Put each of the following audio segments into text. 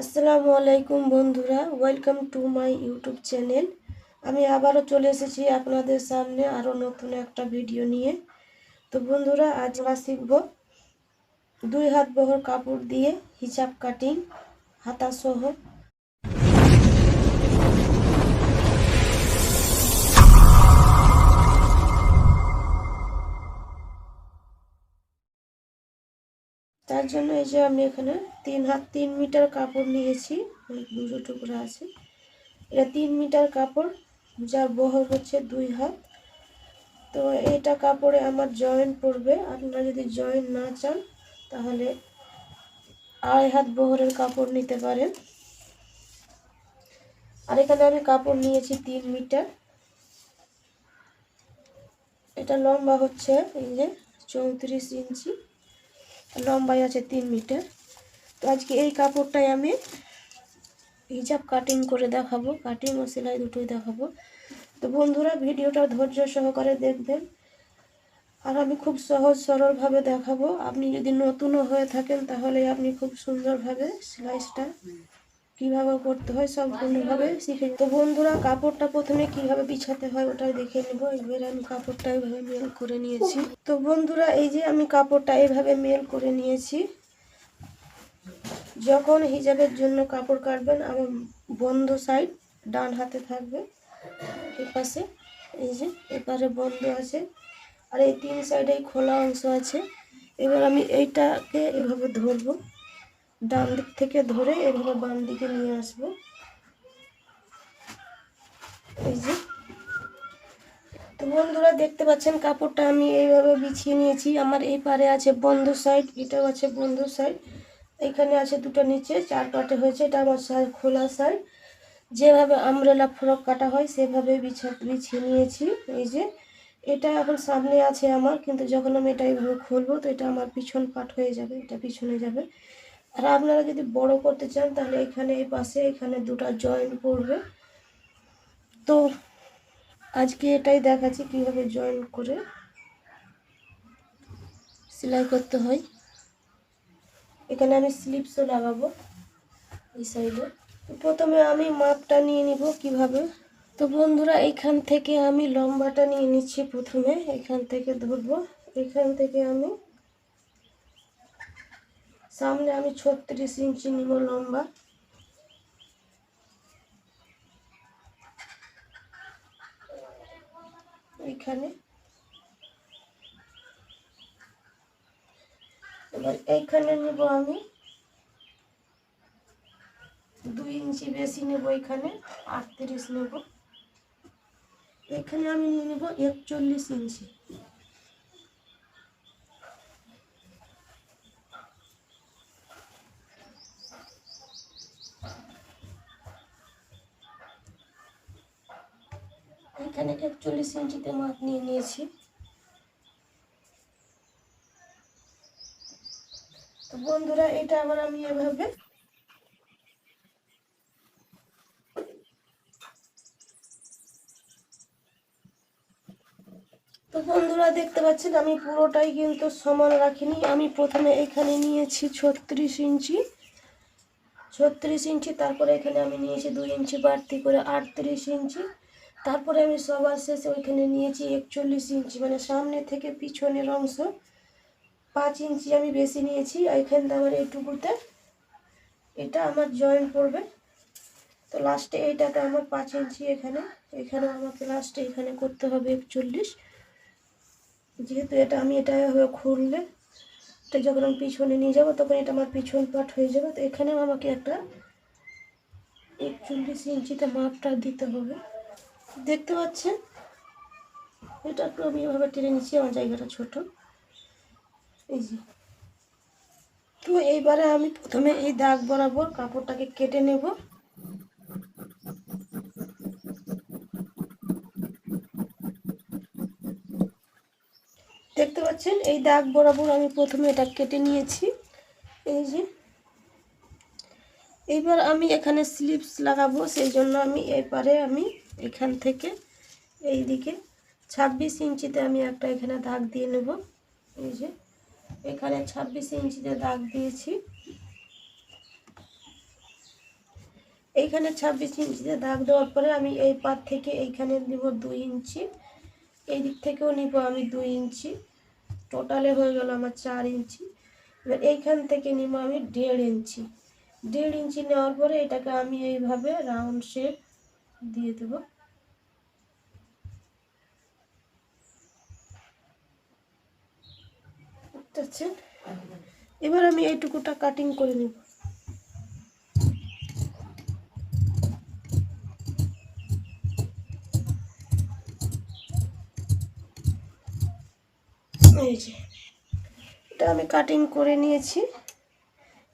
আসসালামু আলাইকুম বন্ধুরা welcome to my YouTube channel আমি আবারও চলে এসেছি আপনাদের সামনে আরও নতুন একটা ভিডিও নিয়ে। তো বন্ধুরা, আজ আমরা শিখব দুই হাত বহর কাপড় দিয়ে হিসাব কাটিং হাতা তার জন্য এই যে আমি এখানে তিন হাত, তিন মিটার কাপড় নিয়েছি দুটো টুকরা আছে। এটা তিন মিটার কাপড়, যার বহর হচ্ছে দুই হাত। তো এটা কাপড়ে আমার জয়েন্ট পড়বে। আপনারা যদি জয়েন না চান, তাহলে আড়াই হাত বহরের কাপড় নিতে পারেন। আর এখানে আমি কাপড় নিয়েছি তিন মিটার। এটা লম্বা হচ্ছে, এই যে চৌত্রিশ ইঞ্চি। লম্বাই আছে তিন মিটার। তো আজকে এই কাপড়টাই আমি হিজাব কাটিং করে দেখাবো। কাটিং ও সেলাই দুটোই দেখাবো। তো বন্ধুরা, ভিডিওটা ধৈর্য সহকারে দেখবেন। আর আমি খুব সহজ সরলভাবে দেখাবো। আপনি যদি নতুনও হয়ে থাকেন, তাহলে আপনি খুব সুন্দরভাবে সেলাইসটা কীভাবে করতে হয় সম্পূর্ণভাবে শিখে তো বন্ধুরা, কাপড়টা প্রথমে কীভাবে বিছাতে হয় ওটাই দেখে নেব। এবারে আমি কাপড়টা এইভাবে মেল করে নিয়েছি। তো বন্ধুরা, এই যে আমি কাপড়টা এইভাবে মেল করে নিয়েছি। যখন হিজাবের জন্য কাপড় কাটবেন, আমার বন্ধ সাইড ডান হাতে থাকবে। এপাশে এই যে এপারে বন্ধ আছে। আর এই তিন সাইডে খোলা অংশ আছে। এবার আমি এইটাকে এভাবে ধরবো। ডান দিক থেকে ধরে এভাবে বাম দিকে নিয়ে আসব। এই যে। তো বন্ধুরা, দেখতে পাচ্ছেন কাপড়টা আমি এইভাবে বিছিয়ে নিয়েছি। আমার এই পারে আছে বন্ধ সাইড এটাও আছে বন্ধ সাইড এখানে আছে দুটো নিচে, চার পাটে হয়েছে, এটা আমার খোলা সাইড যেভাবে আমরেলা ফ্রক কাটা হয়, সেভাবে বিছা, বিছিয়ে নিয়েছি। এই যে, এটা এখন সামনে আছে আমার, কিন্তু যখন আমি এটা এইভাবে খুলবো, তো এটা আমার পিছন পাট হয়ে যাবে, এটা পিছনে যাবে। আর আপনারা যদি বড় করতে চান, তাহলে এখানে এই পাশে এখানে দুটো জয়েন করবে। তো আজকে এটাই দেখাচ্ছি কীভাবে জয়েন করে সেলাই করতে হয়। এখানে আমি স্লিপসও লাগাবো এই সাইডে প্রথমে আমি মাপটা নিয়ে নিব কীভাবে। তো বন্ধুরা, এখান থেকে আমি লম্বাটা নিয়ে নিচ্ছি প্রথমে। এখান থেকে ধরবো। এখান থেকে আমি সামনে আমি ছত্রিশ ইঞ্চি নিব লম্বা। এখানে। এবার এইখানে নেব আমি দুই ইঞ্চি বেশি নেব এখানে, আটত্রিশ নেব। এখানে আমি নিয়ে নেব একচল্লিশ ইঞ্চি। এখানে একচল্লিশ ইঞ্চিতে মাপ নিয়ে নিয়েছি। তো বন্ধুরা, এটা আবার আমি এভাবে তো বন্ধুরা, দেখতে পাচ্ছেন, আমি পুরোটাই কিন্তু সমান রাখিনি। আমি প্রথমে এখানে নিয়েছি ছত্রিশ ইঞ্চি। ছত্রিশ ইঞ্চি, তারপরে এখানে আমি নিয়েছি দুই ইঞ্চি বাড়তি করে আটত্রিশ ইঞ্চি। তারপরে আমি সবার শেষে ওইখানে নিয়েছি একচল্লিশ ইঞ্চি মানে সামনে থেকে পিছনের অংশ। পাঁচ ইঞ্চি আমি বেশি নিয়েছি এখান আমার এইটুকুতে এটা আমার জয়েন্ট পড়বে। তো লাস্টে এইটাতে আমার পাঁচ ইঞ্চি এখানে এখানে আমাকে লাস্টে এখানে করতে হবে একচল্লিশ। যেহেতু এটা আমি এটা খুললে এটা যখন আমি পিছনে নিয়ে যাব তখন এটা আমার পিছন পাট হয়ে যাবে। তো এখানেও আমাকে একটা একচল্লিশ ইঞ্চিতে মাপটা দিতে হবে। দেখতে পাচ্ছেন? এটা একটু আমি এভাবে টেনে নিচ্ছি, আমার জায়গাটা ছোট। এই যে। তো এইবারে আমি প্রথমে এই দাগ বরাবর কাপড়টাকে কেটে নেব। দেখতে পাচ্ছেন? এই দাগ বরাবর আমি প্রথমে এটা কেটে নিয়েছি। এই যে। এইবার আমি এখানে স্লিপস লাগাবো, সেই জন্য আমি এবারে আমি এখান থেকে এই দিকে ছাব্বিশ ইঞ্চিতে আমি একটা এখানে দাগ দিয়ে নেব। এই যে, এখানে ছাব্বিশ ইঞ্চিতে দাগ দিয়েছি। এইখানে ছাব্বিশ ইঞ্চিতে দাগ দেওয়ার পরে আমি এই পাত থেকে এইখানে নিব দুই ইঞ্চি। এই দিক থেকেও নিব আমি দুই ইঞ্চি। টোটালে হয়ে গেল আমার চার ইঞ্চি। এবার এইখান থেকে নিব আমি দেড় ইঞ্চি। দেড় ইঞ্চি নেওয়ার পরে এটাকে আমি এইভাবে রাউন্ড শেপ দিয়ে দেবো। এবার আমি এইটুকুটা কাটিং করে নিব। এই যে, এটা আমি কাটিং করে নিয়েছি।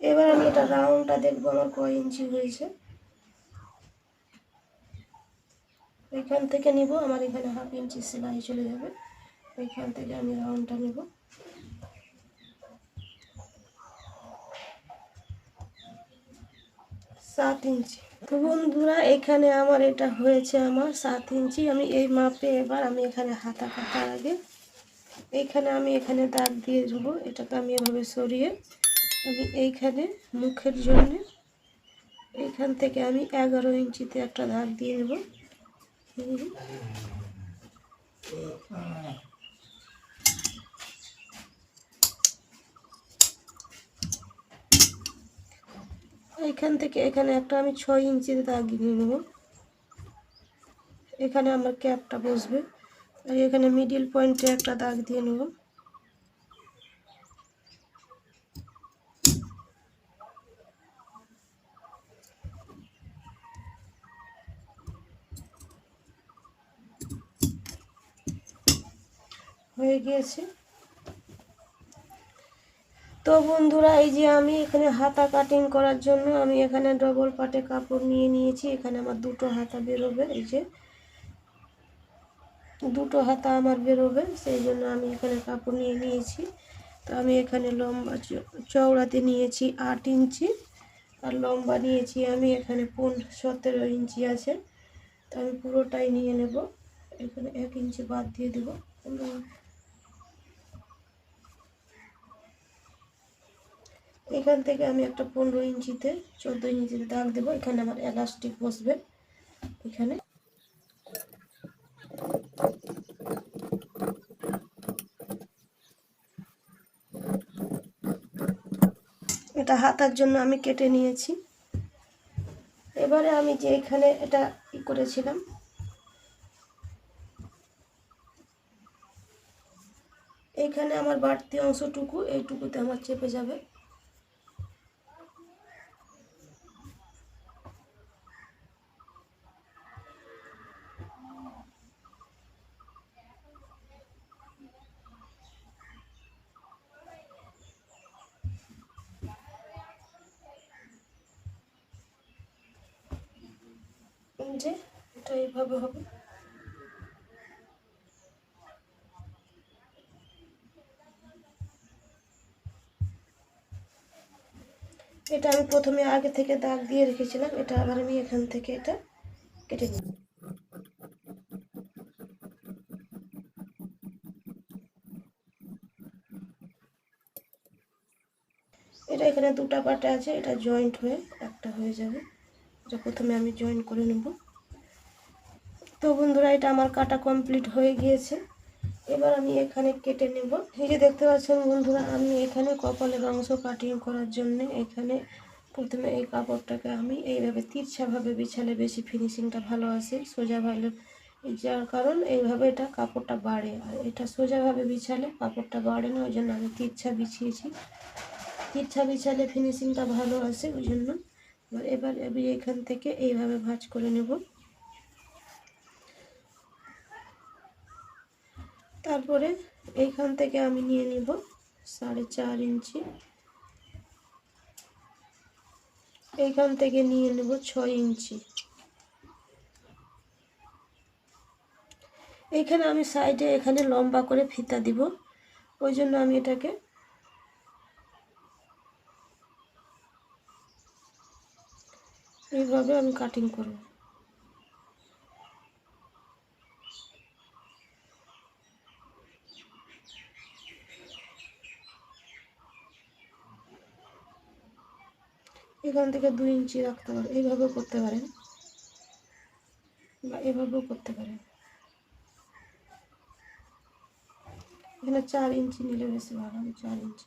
এবার আমি এটা রাউন্ডটা দেখব, আমার কয় ইঞ্চি হয়েছে। এখান থেকে নিব, আমার এখানে হাফ ইঞ্চি সেলাই চলে যাবে। এখান থেকে আমি রাউন্ডটা নিব। সাত ইঞ্চি। তো বন্ধুরা, এখানে আমার এটা হয়েছে আমার সাত ইঞ্চি। আমি এই মাপে এবার আমি এখানে হাতা কাটার আগে এইখানে আমি এখানে দাগ দিয়ে দেবো এটাকে আমি এভাবে সরিয়ে আমি এইখানে মুখের জন্য এইখান থেকে আমি এগারো ইঞ্চিতে একটা দাগ দিয়ে দেব। এইখান থেকে এখানে একটা আমি ছয় ইঞ্চিতে দাগ দিয়ে নেব। এখানে আমার ক্যাপটা বসবে। আর এখানে মিডিল পয়েন্টে একটা দাগ দিয়ে নেব। হয়ে গিয়েছে। তো বন্ধুরা, এই যে আমি এখানে হাতা কাটিং করার জন্য আমি এখানে ডবল পাটে কাপড় নিয়ে নিয়েছি। এখানে আমার দুটো হাতা বেরোবে, এই যে দুটো হাতা আমার বেরোবে, সেই জন্য আমি এখানে কাপড় নিয়ে নিয়েছি। তো আমি এখানে লম্বা চওড়াতে নিয়েছি আট ইঞ্চি, আর লম্বা নিয়েছি আমি এখানে পন সতেরো ইঞ্চি আছে। তো আমি পুরোটাই নিয়ে নেব। এখানে এক ইঞ্চি বাদ দিয়ে দেবো। এখান থেকে আমি একটা পনেরো ইঞ্চিতে, চোদ্দ ইঞ্চিতে দাগ দেবো। এখানে আমার এলাস্টিক বসবে। এখানে। এটা হাতার জন্য আমি কেটে নিয়েছি। এবারে আমি যে এখানে এটা ই করেছিলাম। এইখানে আমার বাড়তি অংশটুকু এইটুকুতে আমার চেপে যাবে। এই যে এটা এইভাবে হবে। এটা আমি প্রথমে আগে থেকে দাগ দিয়ে রেখেছিলাম, এটা আবার আমি এখান থেকে এটা কেটে নিই এটা এখানে দুটা পাটা আছে, এটা জয়েন্ট হয়ে একটা হয়ে যাবে। এটা প্রথমে আমি জয়েন করে নেব। তো বন্ধুরা, এটা আমার কাটা কমপ্লিট হয়ে গিয়েছে। এবার আমি এখানে কেটে নেব। এই যে দেখতে পাচ্ছেন বন্ধুরা, আমি এখানে কপালের অংশ কাটিং করার জন্য এখানে প্রথমে এই কাপড়টাকে আমি এইভাবে তিরছাভাবে বিছালে বেশি ফিনিশিংটা ভালো আসে, সোজা ভালো। যার কারণ, এইভাবে এটা কাপড়টা বাড়ে। আর এটা সোজাভাবে বিছালে কাপড়টা বাড়ে না, ওই জন্য আমি তিরছা বিছিয়েছি। তিরছা বিছালে ফিনিশিংটা ভালো আসে, ওই জন্য এবার এবার আমি এখান থেকে এইভাবে ভাঁজ করে নেব। তারপরে এইখান থেকে আমি নিয়ে নেব সাড়ে চার ইঞ্চি। এইখান থেকে নিয়ে নেব ছয় ইঞ্চি। এইখানে আমি সাইডে এখানে লম্বা করে ফিতা দিব। ওই জন্য আমি এটাকে এইভাবে আমি কাটিং করব। এখান থেকে দুই ইঞ্চি রাখতে পারেন। এইভাবেও করতে পারেন। বা এভাবেও করতে পারেন। এখানে চার ইঞ্চি নিলে বেশি ভালো আমি চার ইঞ্চি।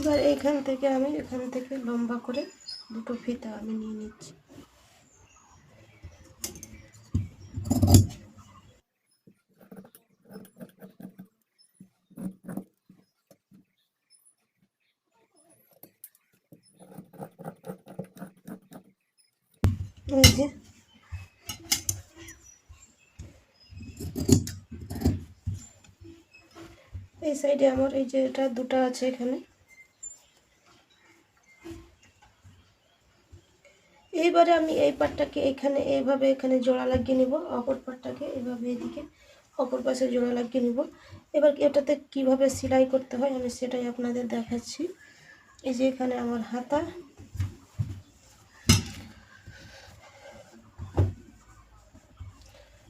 এবার এইখান থেকে আমি, এখান থেকে লম্বা করে দুটো ফিতা আমি নিয়ে নিচ্ছি। এই সাইডে আমার, এই যে এটা দুটো আছে এখানে। এইবারে আমি এই পাটটাকে এখানে, এইভাবে এখানে জোড়া লাগিয়ে নিব, অপর পাটটাকে এইভাবে এদিকে অপর পাশে জোড়া লাগিয়ে নিব। এবার এটাতে কীভাবে সেলাই করতে হয় আমি সেটাই আপনাদের দেখাচ্ছি। এই যে এখানে আমার হাতা।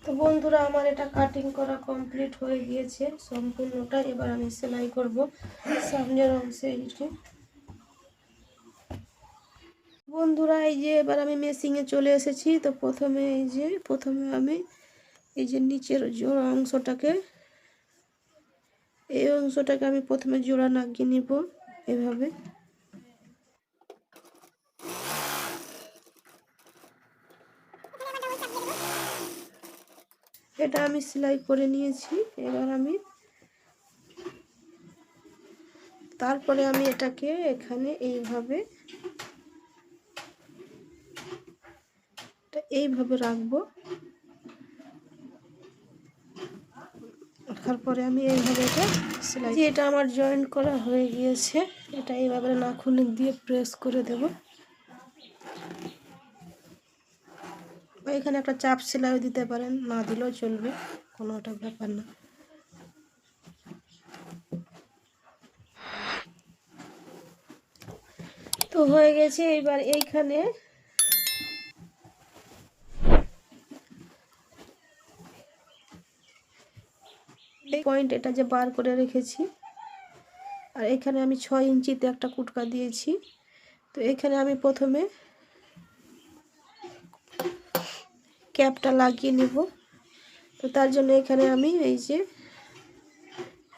তো বন্ধুরা, আমার এটা কাটিং করা কমপ্লিট হয়ে গিয়েছে, সম্পূর্ণটা এবার আমি সেলাই করব। সামনের অংশে এইটি বন্ধুরা, এই যে এবার আমি মেশিংয়ে চলে এসেছি। তো প্রথমে এই যে, প্রথমে আমি এই যে নিচের জোড়া অংশটাকে, এই অংশটাকে আমি প্রথমে জোড়া লাগিয়ে নিব এভাবে। এটা আমি সেলাই করে নিয়েছি। এবার আমি তারপরে আমি এটাকে এখানে এইভাবে এইভাবে রাখব। রাখার পরে আমি এইভাবে এটা সেলাই এটা আমার জয়েন্ট করা হয়ে গিয়েছে, এটা এইভাবে নাখুন দিয়ে প্রেস করে দেব। এখানে একটা চাপ সেলাই দিতে পারেন, না দিলেও চলবে, কোনো ওটা ব্যাপার না। তো হয়ে গেছে এবার এইখানে পয়েন্ট এটা যে বার করে রেখেছি। আর এখানে আমি ছয় ইঞ্চিতে একটা কুটকা দিয়েছি। তো এখানে আমি প্রথমে ক্যাপটা লাগিয়ে নেব। তো তার জন্য এখানে আমি এই যে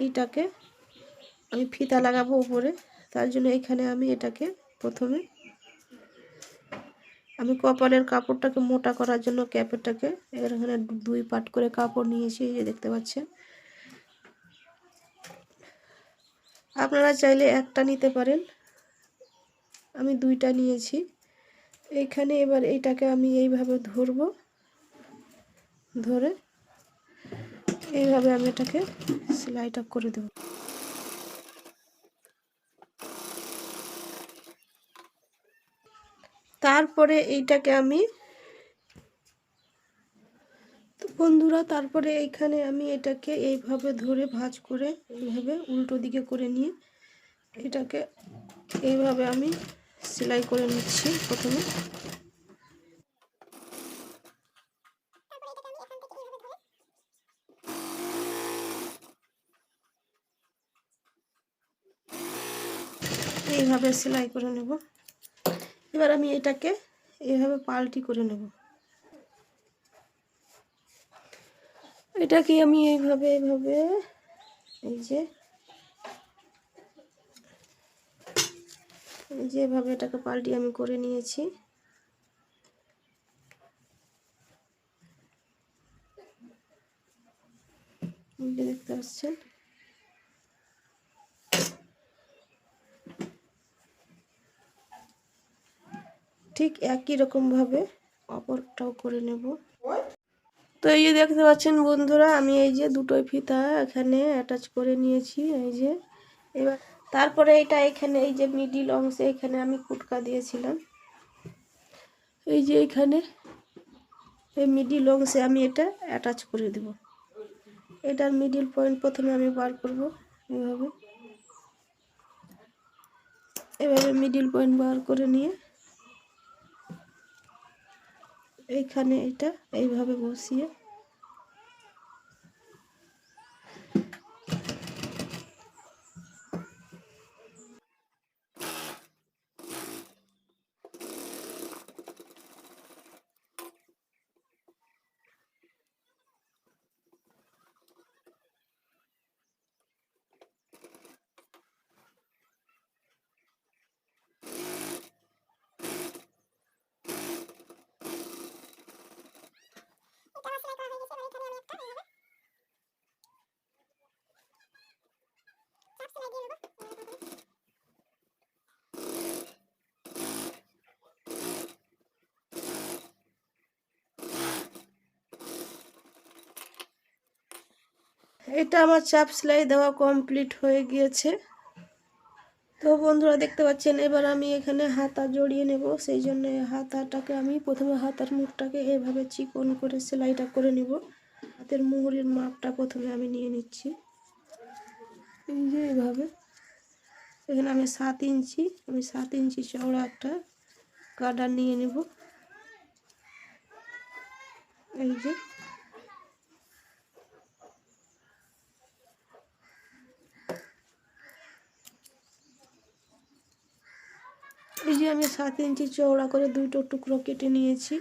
এইটাকে আমি ফিতা লাগাবো উপরে। তার জন্য এখানে আমি এটাকে প্রথমে আমি কপালের কাপড়টাকে মোটা করার জন্য ক্যাপেরটাকে এখানে দুই পাট করে কাপড় নিয়েছি, এই যে দেখতে পাচ্ছেন। আপনারা চাইলে একটা নিতে পারেন। আমি দুইটা নিয়েছি। এইখানে এবার এইটাকে আমি এইভাবে ধরবো। ধরে এইভাবে আমি এটাকে সেলাইটা করে দেব। তারপরে এইটাকে আমি বন্ধুরা, তারপরে এইখানে আমি এটাকে এইভাবে ধরে ভাঁজ করে এইভাবে উল্টো দিকে করে নিয়ে এটাকে এইভাবে আমি সেলাই করে নিচ্ছি প্রথমে। এইভাবে সেলাই করে নেব। এবার আমি এটাকে এইভাবে পাল্টি করে নেব। এটাকে আমি এইভাবে এইভাবে, এই যে এই যে এভাবে এটাকে পাল্টি আমি করে নিয়েছি। দেখতে পাচ্ছেন? ঠিক একই রকমভাবে অপরটাও করে নেব। এই যে দেখতে পাচ্ছেন বন্ধুরা, আমি এই যে দুটোই ফিতা এখানে অ্যাটাচ করে নিয়েছি, এই যে। এবার তারপরে এটা এখানে, এই যে মিডিল অংশে এখানে আমি কুটকা দিয়েছিলাম। এই যে এখানে, এই মিডিল অংশে আমি এটা অ্যাটাচ করে দেব। এটার মিডিল পয়েন্ট প্রথমে আমি বার করব এইভাবে। এভাবে মিডিল পয়েন্ট বার করে নিয়ে এইখানে এটা এইভাবে বসিয়ে এটা আমার চাপ সেলাই দেওয়া কমপ্লিট হয়ে গিয়েছে। তো বন্ধুরা দেখতে পাচ্ছেন, এবার আমি এখানে হাতা জড়িয়ে নেব। সেই জন্য হাতাটাকে আমি প্রথমে হাতার মুখটাকে এভাবে চিকন করে সেলাইটা করে নেব। হাতের মুহুরির মাপটা প্রথমে আমি নিয়ে নিচ্ছি। এই যে এইভাবে এখানে আমি সাত ইঞ্চি, আমি সাত ইঞ্চি চওড়া একটা গার্ডার নিয়ে নেব। এই যে। আমি সাত ইঞ্চি চওড়া করে দুটো টুকরো কেটে নিয়েছি।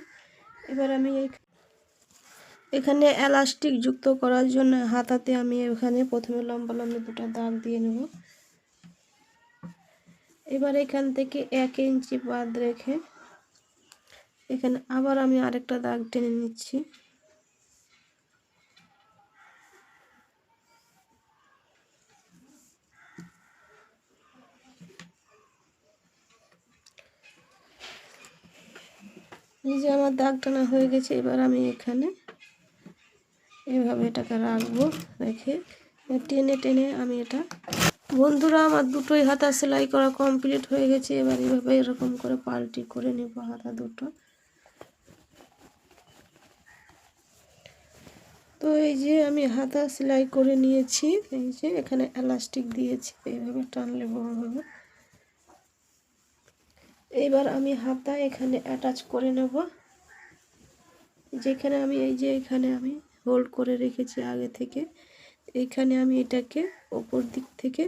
এবার আমি এখানে এলাস্টিক যুক্ত করার জন্য হাতাতে আমি এখানে প্রথমে লম্বা লম্বা দুটো দাগ দিয়ে নেব। এবার এখান থেকে এক ইঞ্চি বাদ রেখে এখানে আবার আমি আরেকটা দাগ টেনে নিচ্ছি। এই যে আমার দাগ টানা হয়ে গেছে, এবার আমি এখানে এভাবে এটাকে রাখব রেখে টেনে টেনে আমি এটা বন্ধুরা, আমার দুটোই হাতা সেলাই করা কমপ্লিট হয়ে গেছে, এবার এভাবে এরকম করে পাল্টি করে নেব হাতা দুটো। তো এই যে আমি হাতা সেলাই করে নিয়েছি, এই যে এখানে এলাস্টিক দিয়েছি, এইভাবে টানলে বড়ভাবে এবার আমি হাতা এখানে অ্যাটাচ করে নেব। যেখানে আমি, এই যে এখানে আমি হোল্ড করে রেখেছি আগে থেকে এইখানে আমি এটাকে ওপর দিক থেকে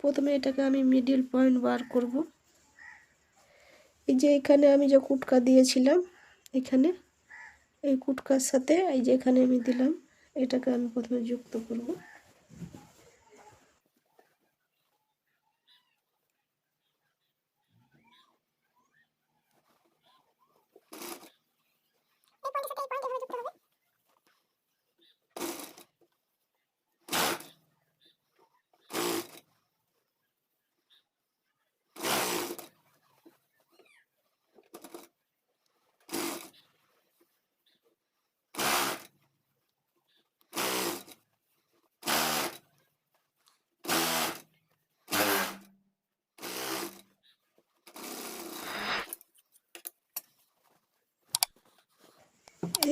প্রথমে এটাকে আমি মিডিল পয়েন্ট বার করব। এই যে এখানে আমি যে কুটকা দিয়েছিলাম, এখানে এই কুটকার সাথে, এই যে এখানে আমি দিলাম, এটাকে আমি প্রথমে যুক্ত করব।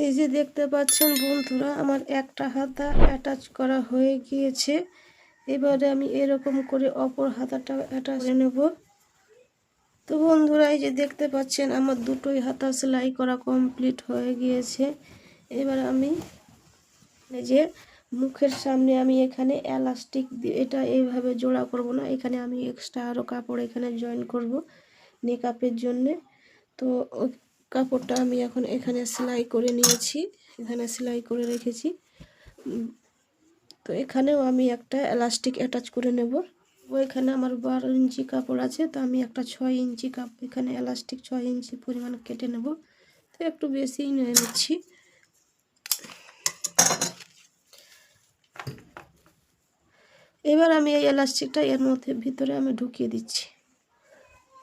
এই যে দেখতে পাচ্ছেন বন্ধুরা, আমার একটা হাতা অ্যাটাচ করা হয়ে গিয়েছে। এবারে আমি এরকম করে অপর হাতাটা অ্যাটাচ করে নেব। তো বন্ধুরা, এই যে দেখতে পাচ্ছেন, আমার দুটোই হাতা সেলাই করা কমপ্লিট হয়ে গিয়েছে। এবার আমি এই যে মুখের সামনে আমি এখানে এলাস্টিক এটা এইভাবে জোড়া করব না, এখানে আমি এক্সট্রা আরও কাপড় এখানে জয়েন করব মেকআপের জন্যে। তো কাপড়টা আমি এখন এখানে সেলাই করে নিয়েছি, এখানে সেলাই করে রেখেছি। তো এখানেও আমি একটা এলাস্টিক অ্যাটাচ করে নেব। এখানে আমার বারো ইঞ্চি কাপড় আছে, তো আমি একটা ছয় ইঞ্চি কাপ, এখানে এলাস্টিক ছয় ইঞ্চি পরিমাণ কেটে নেব। তো একটু বেশিই নিয়ে নিচ্ছি। এবার আমি এই এলাস্টিকটা এর মধ্যে ভিতরে আমি ঢুকিয়ে দিচ্ছি।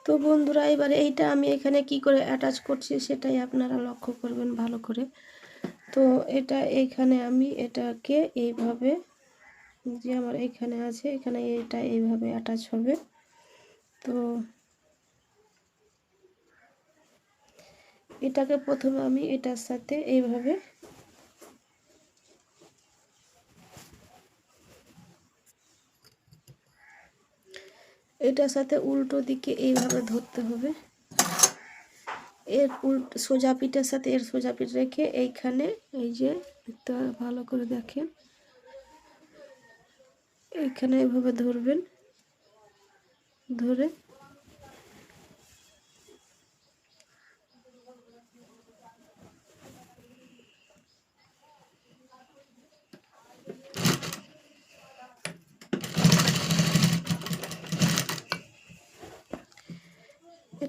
তো বন্ধুরা, এবারে এইটা আমি এখানে কি করে অ্যাটাচ করছি সেটাই আপনারা লক্ষ্য করবেন ভালো করে। তো এটা এইখানে আমি এটাকে এইভাবে যে আমার এখানে আছে, এখানে এটা এইভাবে অ্যাটাচ হবে। তো এটাকে প্রথমে আমি এটার সাথে এইভাবে এটার সাথে উল্টো দিকে এইভাবে ধরতে হবে। এর উল্টো, সোজা পিঠের সাথে এর সোজা পিঠ রেখে এইখানে এই যে ভালো করে দেখেন। এইখানে এইভাবে ধরবেন। ধরে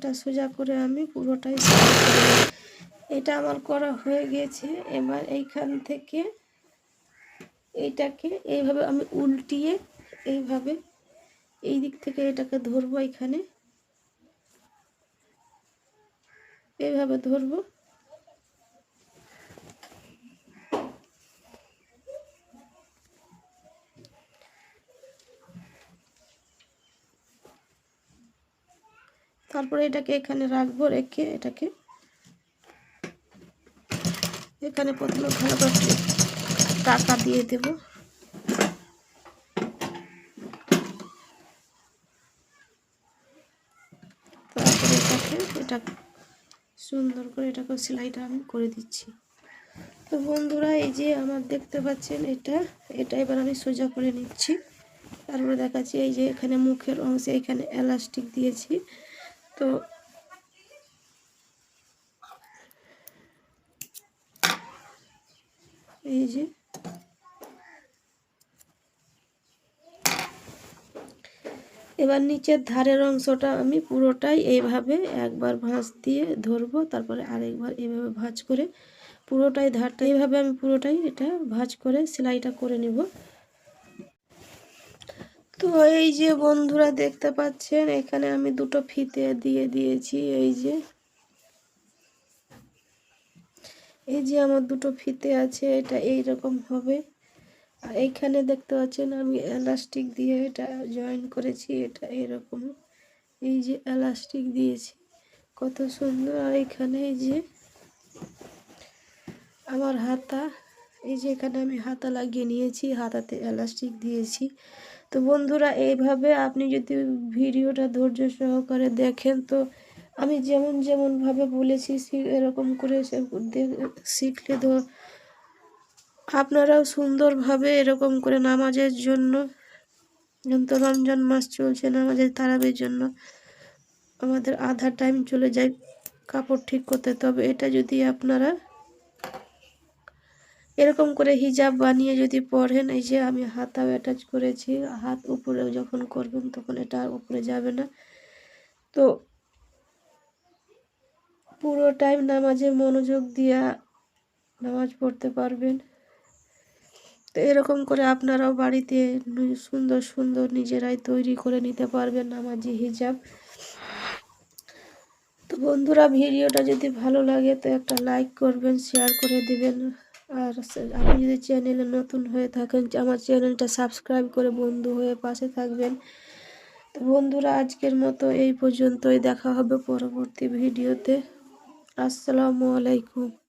এটা সোজা করে আমি পুরোটাই। এটা আমার করা হয়ে গেছে এবার এইখান থেকে এইটাকে এইভাবে আমি উল্টিয়ে এইভাবে এই দিক থেকে এটাকে ধরবো এখানে। এইভাবে ধরবো। তারপরে এটাকে এখানে রাখব, রেখে এটাকে এখানে প্রথমে ভালো করে টাকা দিয়ে দেব। তারপরে এটাকে, এটা সুন্দর করে এটাকে সেলাইটা আমি করে দিচ্ছি। তো বন্ধুরা, এই যে আমার দেখতে পাচ্ছেন এটা এটা এবার আমি সোজা করে নিচ্ছি। তারপরে দেখাচ্ছি এই যে এখানে মুখের অংশে এখানে এলাস্টিক দিয়েছি। তো এই যে এবার নিচের ধারের অংশটা আমি পুরোটাই এইভাবে একবার ভাঁজ দিয়ে ধরবো, তারপরে আরেকবার এইভাবে ভাঁজ করে পুরোটাই ধারটা এইভাবে আমি পুরোটাই এটা ভাঁজ করে সেলাইটা করে নেব। তো এই যে বন্ধুরা দেখতে পাচ্ছেন, এখানে আমি দুটো ফিতে দিয়ে দিয়েছি, এই যে। এই যে আমার দুটো ফিতে আছে, এটা এই রকম হবে। আর এইখানে দেখতে পাচ্ছেন, আমি এলাস্টিক দিয়ে এটা জয়েন করেছি, এটা এরকম। এই যে এলাস্টিক দিয়েছি, কত সুন্দর। আর এখানে এই যে আমার হাতা, এই যে এখানে আমি হাতা লাগিয়ে নিয়েছি, হাতাতে এলাস্টিক দিয়েছি। তো বন্ধুরা, এইভাবে আপনি যদি ভিডিওটা ধৈর্য সহকারে দেখেন, তো আমি যেমন যেমনভাবে বলেছি এরকম করে শিখলে ধর আপনারাও সুন্দরভাবে এরকম করে নামাজের জন্য, তো রমজান মাস চলছে, নামাজের তারাবের জন্য আমাদের আধা টাইম চলে যায় কাপড় ঠিক করতে। তবে এটা যদি আপনারা এরকম করে হিজাব বানিয়ে যদি পরেন এই যে আমি হাতাও অ্যাটাচ করেছি, হাত উপরে যখন করবেন তখন এটা আর উপরে যাবে না। তো পুরো টাইম নামাজে মনোযোগ দিয়া নামাজ পড়তে পারবেন। তো এরকম করে আপনারাও বাড়িতে সুন্দর সুন্দর নিজেরাই তৈরি করে নিতে পারবেন নামাজি হিজাব। তো বন্ধুরা, ভিডিওটা যদি ভালো লাগে তো একটা লাইক করবেন শেয়ার করে দিবেন। আর আপনি যদি চ্যানেলে নতুন হয়ে থাকেন আমার চ্যানেলটা সাবস্ক্রাইব করে বন্ধু হয়ে পাশে থাকবেন। তো বন্ধুরা, আজকের মতো এই পর্যন্তই। দেখা হবে পরবর্তী ভিডিওতে। আসসালামু আলাইকুম।